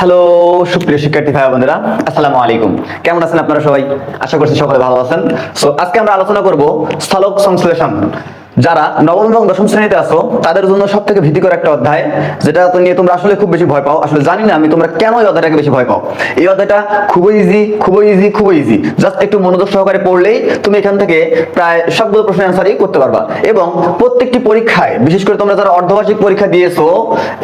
Hello সুপ্রিয় শিক্ষার্থী ভাই বন্ধুরা আসসালামু আলাইকুম। কেমন আছেন আপনারা সবাই? আশা করছি সকলে ভালো আছেন। সো আজকে আমরা আলোচনা করব স্থলক সংশ্লেষণ। যারা নবম এবং দশম শ্রেণীতে আছো, তাদের জন্য সব থেকে ভীতিকর একটা অধ্যায়, যেটা নিয়ে তোমরা আসলে খুব বেশি ভয় পাও। আসলে জানি না আমি তোমরা কেন এই অধ্যায়টাকে বেশি ভয় পাও। এই অধ্যায়টা খুবই ইজি খুবই ইজি খুবই ইজি জাস্ট একটু মনোযোগ সহকারে পড়লেই তুমি এখান থেকে প্রায় সবগুলো প্রশ্নের অ্যান্সারই করতে পারবা। এবং প্রত্যেকটি পরীক্ষায়, বিশেষ করে তোমরা যারা অর্ধবার্ষিক পরীক্ষা দিয়েছ,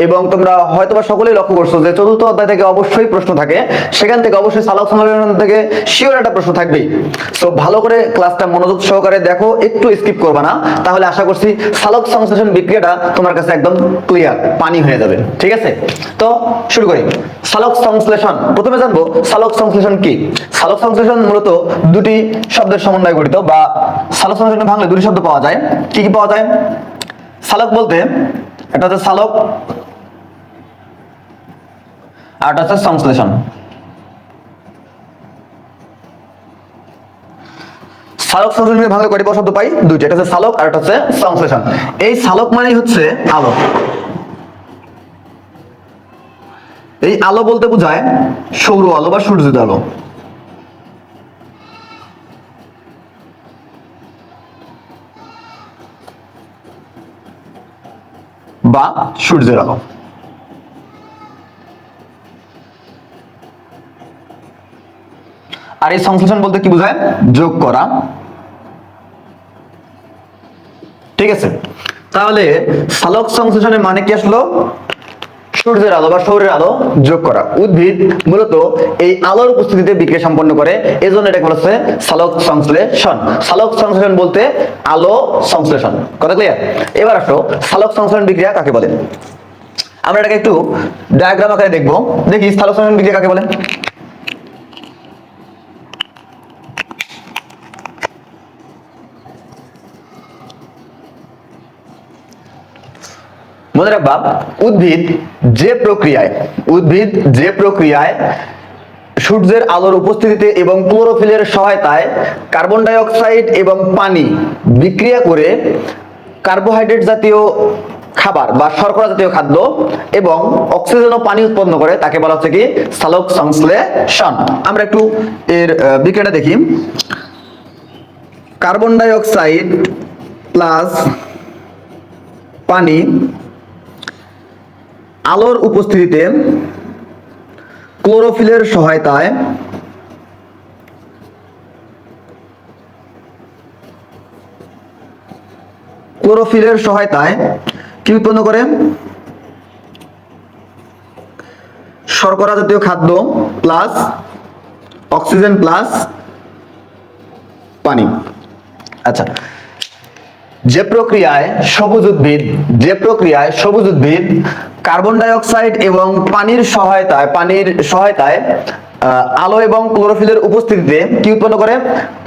এবং তোমরা হয়তোবা সকলেই লক্ষ্য করছ যে চতুর্থ অধ্যায় থেকে অবশ্যই প্রশ্ন থাকে, সেখান থেকে অবশ্যই সালাক সমাবেশন থেকে শিওর একটা প্রশ্ন থাকবেই। তো ভালো করে ক্লাসটা মনোযোগ সহকারে দেখো, একটু স্কিপ করবা না, তাহলে আশা করছি সালোক সংশ্লেষণ বিক্রিয়াটা তোমার কাছে একদম ক্লিয়ার পানি হয়ে যাবে, ঠিক আছে? তো শুরু করি। সালোক সংশ্লেষণ, প্রথমে জানব সালোক সংশ্লেষণ কি? সালোক সংশ্লেষণ মূলত দুটি শব্দের সমন্বয় গঠিত বা সালোক সংশ্লেষণ ভাঙলে দুটি শব্দ পাওয়া যায়। কি কি পাওয়া যায়? সালোক বলতে এটা হচ্ছে সালোক আর এটা হচ্ছে সংশ্লেষণ। সালোক সংশ্লেষণের ভাঙলে কয়টি শব্দ পাই হচ্ছে আর হচ্ছে সংশ্লেষণ। এই মানেই হচ্ছে আলো। এই আলো বলতে বোঝায় সৌর আলো বা সূর্যের আলো। বা সূর্যের আলো। আর এই সংশ্লেষণ বলতে কি বোঝায়? যোগ করা। ঠিক আছে? তাহলে সালোক সংশ্লেষণের মানে কি আসলো? সূর্যের আলো বা সৌরের আলো যোগ করা। উদ্ভিদ মূলত এই আলোর উপস্থিতিতে বিক্রিয়া সম্পন্ন করে, এজন্য এটাকে বলা হচ্ছে সালোক সংশ্লেষণ। সালোক সংশ্লেষণ বলতে আলো সংশ্লেষণ। কথা ক্লিয়ার এবার আসো, সালোক সংশ্লেষণ বিক্রিয়া কাকে বলে? আমরা এটাকে একটু ডায়াগ্রাম আকারে দেখব। দেখি সালোক সংশ্লেষণ বিক্রিয়া কাকে বলে? মনে রাখবা উদ্ভিদ যে প্রক্রিয়ায়, উদ্ভিদ যে প্রক্রিয়ায় সূর্যের আলোর উপস্থিতিতে এবং ক্লোরোফিলের সহায়তায় কার্বন ডাই অক্সাইড এবং পানি বিক্রিয়া করে কার্বোহাইড্রেট জাতীয় খাবার বা শর্করা জাতীয় খাদ্য এবং অক্সিজেন ও পানি উৎপন্ন করে, তাকে বলা হচ্ছে কি? সালোক সংশ্লেষণ। আমরা একটু এর বিক্রিয়াটা দেখি। কার্বন ডাই অক্সাইড প্লাস পানি আলোর উপস্থিতিতে ক্লোরোফিলের সহায়তায় ক্লোরোফিলের সহায়তায় কি উৎপন্ন করে? শর্করা জাতীয় খাদ্য প্লাস অক্সিজেন প্লাস পানি। আচ্ছা যে প্রক্রিয়ায় সবুজ উদ্ভিদ, যে প্রক্রিয়ায় সবুজ উদ্ভিদ কার্বন ডাই অক্সাইড এবং পানির সহায়তায় পানির সহায়তায় আলো এবং ক্লোরোফিলের উপস্থিতিতে কি উৎপন্ন করে?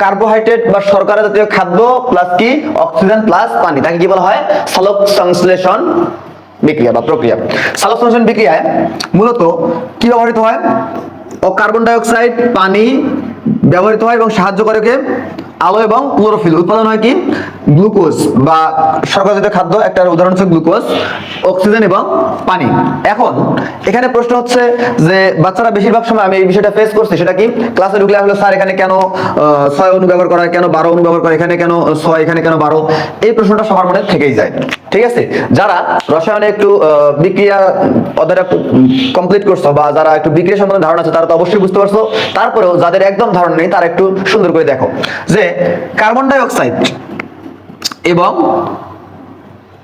কার্বোহাইড্রেট বা শর্করা জাতীয় খাদ্য প্লাস কি? অক্সিজেন প্লাস পানি। তাকে কি বলা হয়? সালোক সংশ্লেষণ বিক্রিয়া বা প্রক্রিয়া। সালোক সংশ্লেষণ বিক্রিয়ায় মূলত কি ব্যবহৃত হয়? ও কার্বন ডাই অক্সাইড পানি ব্যবহৃত হয় এবং সাহায্য করে কে আলো এবং ক্লোরোফিল উৎপাদন হয় কি? গ্লুকোজ বা শর্করা খাদ্য, একটা উদাহরণ হচ্ছে গ্লুকোজ, অক্সিজেন এবং পানি। এখন, এখানে প্রশ্ন হচ্ছে যে বাচ্চারা বেশিরভাগ সময় আমি এই বিষয়টা ফেস করছি, সেটা কি? ক্লাসে ঢুকলে আসলে স্যার এখানে কেন ছয় অনু ব্যবহার করা কেন বারো অনু ব্যবহার করে এখানে কেন ছয়, এখানে কেন বারো? এই প্রশ্নটা সবার মনে থেকেই যায়, ঠিক আছে? যারা রসায়নে একটু বিক্রিয়া অধ্যায়টা কমপ্লিট করছ বা যারা একটু বিক্রিয়া সম্বন্ধে ধারণা আছে, তারা তো অবশ্যই বুঝতে পারছ। তারপরেও যাদের একদম ধারণা নেই, তারা একটু সুন্দর করে দেখো যে কার্বন ডাই অক্সাইড এবং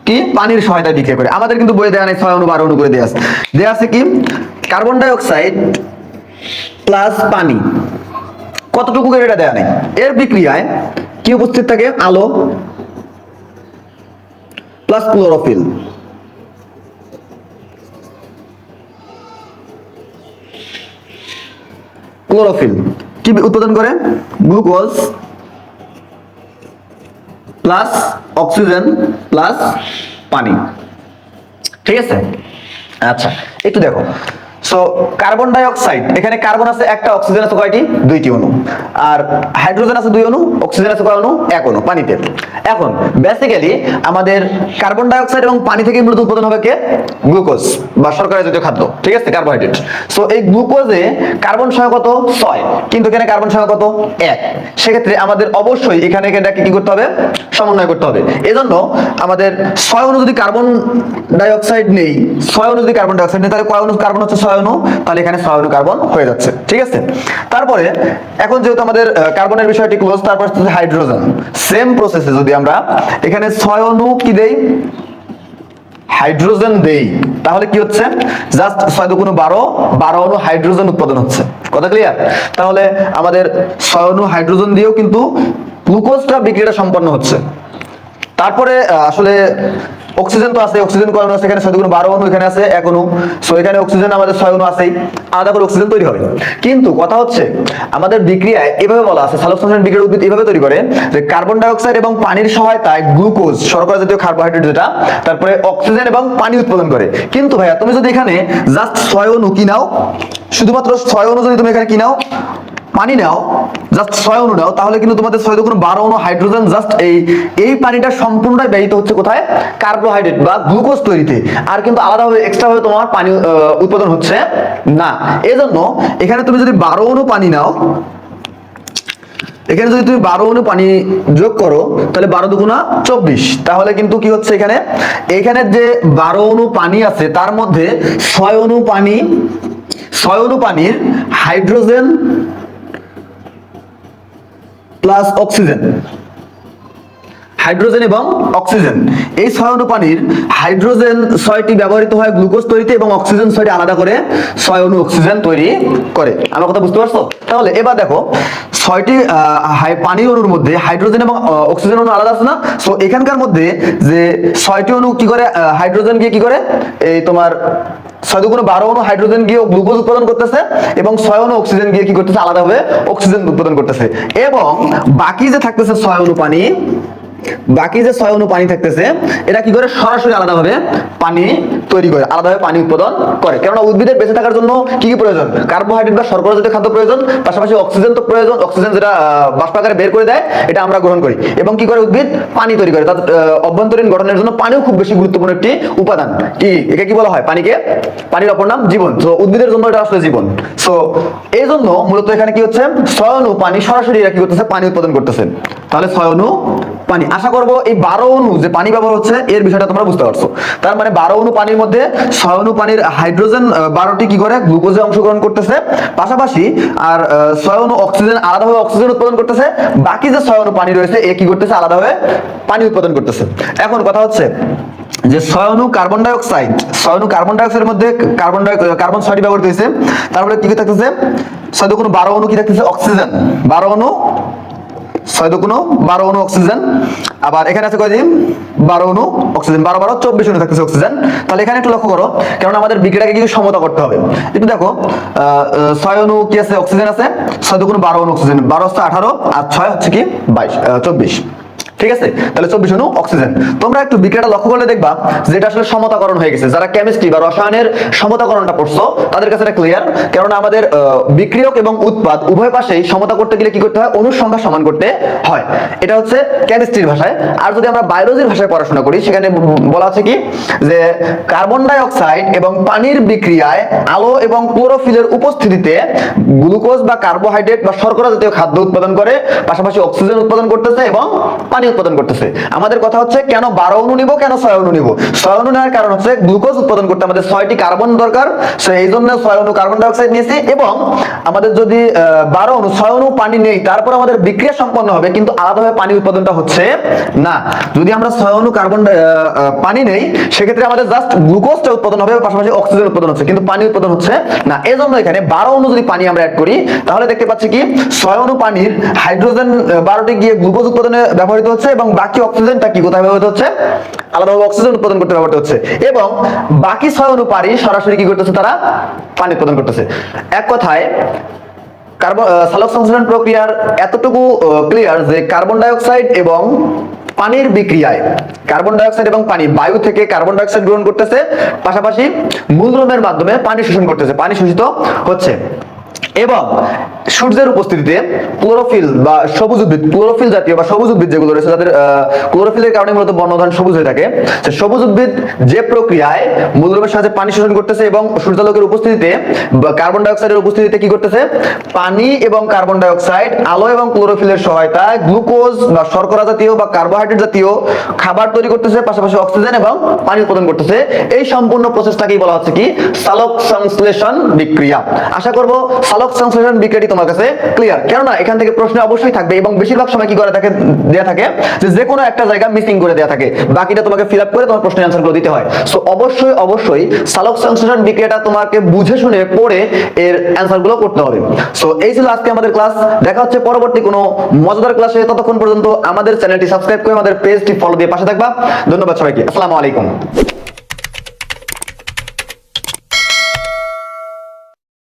কি? পানির সহায়তায় বিক্রিয়া করে। আমাদের কিন্তু বইয়ে দেওয়া নেই, ছয় অনু বারো অনু করে দেওয়া আছে। দেওয়া আছে কি? কার্বন ডাই অক্সাইড প্লাস পানি। কতটুকু করে এটা দেওয়া নেই? এর বিক্রিয়ায় কি উপস্থিত থাকে? আলো প্লাস ক্লোরোফিল ক্লোরোফিল কি উৎপাদন করে? গ্লুকোজ প্লাস অক্সিজেন প্লাস পানি। ঠিক আছে? আচ্ছা একটু দেখো। সো কার্বন ডাই অক্সাইড এখানে কার্বন আছে একটা অক্সিজেন আছে কয়টি? দুইটি অণু। আর হাইড্রোজেন আছে দুই অণু অক্সিজেন আছে কয় অণু? এক অণু, পানিতে। এখন বেসিক্যালি আমাদের কার্বন ডাই অক্সাইড এবং পানি থেকে মূলত উৎপাদন হবে কে? গ্লুকোজ বা শর্করা জাতীয় খাদ্য। ঠিক আছে? কার্বোহাইড্রেট সো এই গ্লুকোজে কার্বন সংখ্যা কত? 6 কিন্তু এখানে কার্বন সংখ্যা কত? 1 সেক্ষেত্রে আমাদের অবশ্যই এখানে এটাকে কি করতে হবে? সমন্বয় করতে হবে। এজন্য আমাদের 6 অণু যদি কার্বন ডাই অক্সাইড নেই 6 অণু যদি কার্বন ডাই অক্সাইড নেই, তাহলে কয় অণু কার্বন হচ্ছে 6 সহায়ণু তাহলে এখানে সহায়ণু কার্বন হয়ে যাচ্ছে, ঠিক আছে? তারপরে, এখন যেহেতু আমাদের কার্বনের বিষয়টি ক্লোজ তারপর হাইড্রোজেন। সেম প্রসেসে যদি আমরা এখানে ছয়ণু কি দেই? হাইড্রোজেন দেই। তাহলে কি হচ্ছে? জাস্ট ছয় দুগুণ বারো বারো অনু হাইড্রোজেন উৎপাদন হচ্ছে। কথা ক্লিয়ার তাহলে আমাদের ছয় অনু হাইড্রোজেন দিয়েও কিন্তু গ্লুকোজটা বিক্রিয়া সম্পন্ন হচ্ছে। তারপরে আসলে অক্সিজেন তো আছে অক্সিজেন কয় আছে এখানে? ছয় দুগুণ বারো অণু এখানে আছে এক অণু সো এখানে অক্সিজেন, আমাদের ছয় অণু আছেই। আলাদা করে অক্সিজেন তৈরি হবে। কিন্তু কথা হচ্ছে, আমাদের বিক্রিয়ায় এভাবে বলা আছে সালোকসংশ্লেষণ বিক্রিয়ার উদ্ভিদ এভাবে তৈরি করে যে কার্বন ডাই অক্সাইড এবং পানির সহায়তায় গ্লুকোজ শর্করা জাতীয় কার্বোহাইড্রেট যেটা, তারপরে অক্সিজেন এবং পানি উৎপাদন করে। কিন্তু ভাইয়া, তুমি যদি এখানে জাস্ট ছয় অনু কি নাও শুধুমাত্র ছয় অণু যদি তুমি এখানে কি নাও পানি নাও জাস্ট ছয় অণু নাও, তাহলে কিন্তু তোমাদের ছয় দুগুণ বারো অণু হাইড্রোজেন জাস্ট এই এই পানিটা সম্পূর্ণটাই ব্যয়িত হচ্ছে কোথায়? কার্বোহাইড্রেট বা গ্লুকোজ তৈরিতে। আর কিন্তু আলাদাভাবে এক্সট্রা ভাবে তোমার পানি উৎপাদন হচ্ছে না। এজন্য এখানে তুমি যদি বারো অণু পানি নাও, এখানে যদি তুমি বারো অণু পানি যোগ করো, তাহলে বারো দুগুণা চব্বিশ। তাহলে কিন্তু কি হচ্ছে এখানে? এখানে যে বারো অণু পানি আছে, তার মধ্যে ছয় অণু পানি, ছয় অণু পানির হাইড্রোজেন প্লাস অক্সিজেন হাইড্রোজেন এবং অক্সিজেন এই ছয় অনুপানির হাইড্রোজেন ছয়টি ব্যবহৃত হয় গ্লুকোজ তৈরিতে এবং অক্সিজেন ছয়টি আলাদা করে ছয় অনু অক্সিজেন তৈরি করে। আমার কথা বুঝতে পারছ? তাহলে এবার দেখো ছয়টি পানির অণুর মধ্যে হাইড্রোজেন এবং অক্সিজেন অণু আলাদা আছে না? সো এখানকার মধ্যে যে ছয়টি অণু কি করে হাইড্রোজেন গিয়ে কি করে, এই তোমার ছয় দুগুণ বারো অণু হাইড্রোজেন গিয়ে গ্লুকোজ উৎপাদন করতেছে এবং ছয় অণু অক্সিজেন গিয়ে কি করতেছে, আলাদাভাবে অক্সিজেন উৎপাদন করতেছে। এবং বাকি যে থাকতেছে ছয় অণু পানি বাকি যে ছয় অণু পানি থাকতেছে এটা কি করে সরাসরি আলাদাভাবে পানি তৈরি করে আলাদাভাবে পানি উৎপাদন করে? কেননা উদ্ভিদের বেঁচে থাকার জন্য কি কি প্রয়োজন? কার্বোহাইড্রেট বা শর্করা জাতীয় খাদ্য প্রয়োজন পাশাপাশি অক্সিজেন তো প্রয়োজন অক্সিজেন যেটা আহ, বাষ্প আকারে বের করে দেয় এটা আমরা গ্রহণ করি। এবং কি করে উদ্ভিদ? পানি তৈরি করে। তার অভ্যন্তরীণ গঠনের জন্য পানিও খুব বেশি গুরুত্বপূর্ণ একটি উপাদান। কি একে কি বলা হয়? পানিকে? পানির অপর নাম জীবন। তো উদ্ভিদের জন্য এটা আসলে জীবন। সো এই জন্য মূলত এখানে কি হচ্ছে? ছয় অণু পানি সরাসরি এরা কি করতেছে? পানি উৎপাদন করতেছে। তাহলে ছয় অণু পানি। আশা করব এই বারো অণু যে পানি ব্যবহার হচ্ছে, এর বিষয়টা তোমরা বুঝতে পারছ। তার মানে বারো অণু পানির মধ্যে ছয় অনু পানির হাইড্রোজেন বারোটি কি করে? গ্লুকোজে অংশগ্রহণ করতেছে। পাশাপাশি আর ছয় অণু অক্সিজেন আলাদাভাবে অক্সিজেন উৎপাদন করতেছে। বাকি যে ছয় অণু পানি রয়েছে, এ কি করতেছে? আলাদাভাবে পানি উৎপাদন করতেছে। এখন কথা হচ্ছে যে ছয় অণু কার্বন ডাই অক্সাইড ছয় অণু কার্বন ডাই অক্সাইডের মধ্যে কার্বন কার্বন ছয়টি ব্যবহৃত হয়েছে। তারপরে কি কি থাকতেছে? ছয় দুগুণ বারো অণু কি থাকতেছে? অক্সিজেন। বারো অণু ছয় দুগুণ বারো অনু অক্সিজেন। আবার এখানে আছে কয়দিন বারো অনু অক্সিজেন। বারো বারো চব্বিশ অনু থাকতেছে অক্সিজেন। তাহলে এখানে একটু লক্ষ্য করো কারণ আমাদের বিক্রিটাকে কিন্তু সমতা করতে হবে। একটু দেখো ছয় অনু কি আছে? অক্সিজেন আছে। ছয় দুগুণ বারো অনু অক্সিজেন। বারো হচ্ছে আঠারো, আর ছয় হচ্ছে কি? বাইশ চব্বিশ। ঠিক আছে? তাহলে চব্বিশ অণু অক্সিজেন। তোমরা একটু বিক্রিয়াটা লক্ষ্য করলে দেখবা যে এটা আসলে সমতাকরণ হয়ে গেছে। যারা কেমিস্ট্রি বা রসায়নের সমতাকরণটা পড়ছো, তাদের কাছে এটা ক্লিয়ার কেননা আমাদের বিক্রিয়ক এবং উৎপাদ উভয় পাশেই সমতা করতে গেলে কি করতে হয়? অনুর সংখ্যা সমান করতে হয়। এটা হচ্ছে কেমিস্ট্রির ভাষায়। আর যদি আমরা বায়োলজির ভাষায় পড়াশোনা করি, সেখানে বলা আছে কি? যে কার্বন ডাই অক্সাইড এবং পানির বিক্রিয়ায় আলো এবং ক্লোরোফিলের উপস্থিতিতে গ্লুকোজ বা কার্বোহাইড্রেট বা শর্করা জাতীয় খাদ্য উৎপাদন করে, পাশাপাশি অক্সিজেন উৎপাদন করতেছে এবং পানি। উৎপাদন করতেছে। আমাদের কথা হচ্ছে কেন বারো অণু নিব, কেন ছয় অণু নিব? ছয় অণু নেওয়ার কারণ হচ্ছে গ্লুকোজ উৎপাদন করতে আমাদের ছয়টি কার্বন দরকার, সো এই জন্য ছয় অণু কার্বন ডাইঅক্সাইড নিয়েছি এবং আমাদের যদি বারো অণু, ছয় অণু পানি নেই, তারপর আমাদের বিক্রিয়া সম্পন্ন হবে, কিন্তু আলাদাভাবে পানি উৎপাদনটা হচ্ছে না। যদি আমরা ছয় অণু কার্বন পানি নেই, সেক্ষেত্রে আমাদের জাস্ট গ্লুকোজটা উৎপাদন হবে, পাশাপাশি অক্সিজেন উৎপাদন হচ্ছে, কিন্তু পানি উৎপাদন হচ্ছে না। এই জন্য এখানে বারো অণু যদি পানি আমরা অ্যাড করি, তাহলে দেখতে পাচ্ছি কি? ছয় অণু পানির হাইড্রোজেন বারোটি গিয়ে গ্লুকোজ উৎপাদনে ব্যবহৃত হচ্ছে এবং বাকি অক্সিজেনটা কি? কোথায় ব্যবহৃত হচ্ছে? আলাদাভাবে অক্সিজেন উৎপাদন করতে ব্যবহৃত হচ্ছে। এবং বাকি ছয় অণু পানি সরাসরি কি করতেছে তারা? পানি উৎপাদন করতেছে। এক কথায়, কার্বন সালোক সংশ্লেষণ প্রক্রিয়ার এতটুকু ক্লিয়ার যে কার্বন ডাই অক্সাইড এবং পানির বিক্রিয়ায় কার্বন ডাই অক্সাইড এবং পানি, বায়ু থেকে কার্বন ডাই অক্সাইড গ্রহণ করতেছে। পাশাপাশি মূলদ্রব্যের মাধ্যমে পানি শোষণ করতেছে। পানি শোষিত হচ্ছে। এবং সূর্যের উপস্থিতিতে ক্লোরোফিল বা সবুজ উদ্ভিদ, ক্লোরোফিল জাতীয় বা সবুজ উদ্ভিদ যেগুলো রয়েছে, যাদের ক্লোরোফিলের কারণে মূলত বর্ণধান সবুজ হয়ে থাকে সবুজ উদ্ভিদ যে প্রক্রিয়ায় মূলদ্রব্যের সাহায্যে পানি শোষণ করতেছে এবং সূর্যালোকের উপস্থিতিতে কার্বন ডাই অক্সাইডের উপস্থিতিতে কি করতেছে? পানি এবং কার্বন ডাই অক্সাইড আলো এবং ক্লোরোফিলের সহায়তায় গ্লুকোজ বা শর্করা জাতীয় বা কার্বোহাইড্রেট জাতীয় খাবার তৈরি করতেছে, পাশাপাশি অক্সিজেন এবং পানি উৎপাদন করতেছে। এই সম্পূর্ণ প্রসেসটাকেই বলা হচ্ছে কি? সালোক সংশ্লেষণ বিক্রিয়া। আশা করব সালোক সংশ্লেষণ বিক্রিয়াটি তোমার কাছে ক্লিয়ার কেননা এখান থেকে প্রশ্ন অবশ্যই থাকবে এবং বেশিরভাগ সময় কি করে থাকে, দেয়া থাকে, যে যে কোনো একটা জায়গা মিসিং করে দেয়া থাকে। বাকিটা তোমাকে ফিল আপ করে তোমার প্রশ্নের অ্যান্সারগুলো দিতে হয়। সো অবশ্যই অবশ্যই সালোক সংশ্লেষণ বিক্রিয়াটা তোমাকে বুঝে শুনে পড়ে এর অ্যান্সারগুলো করতে হবে। সো এই ছিল আজকে আমাদের ক্লাস দেখা হচ্ছে পরবর্তী কোনো মজাদার ক্লাসে ততক্ষণ পর্যন্ত আমাদের চ্যানেলটি সাবস্ক্রাইব করে আমাদের পেজটি ফলো দিয়ে পাশে থাকবা। ধন্যবাদ সবাইকে। আসসালামু আলাইকুম।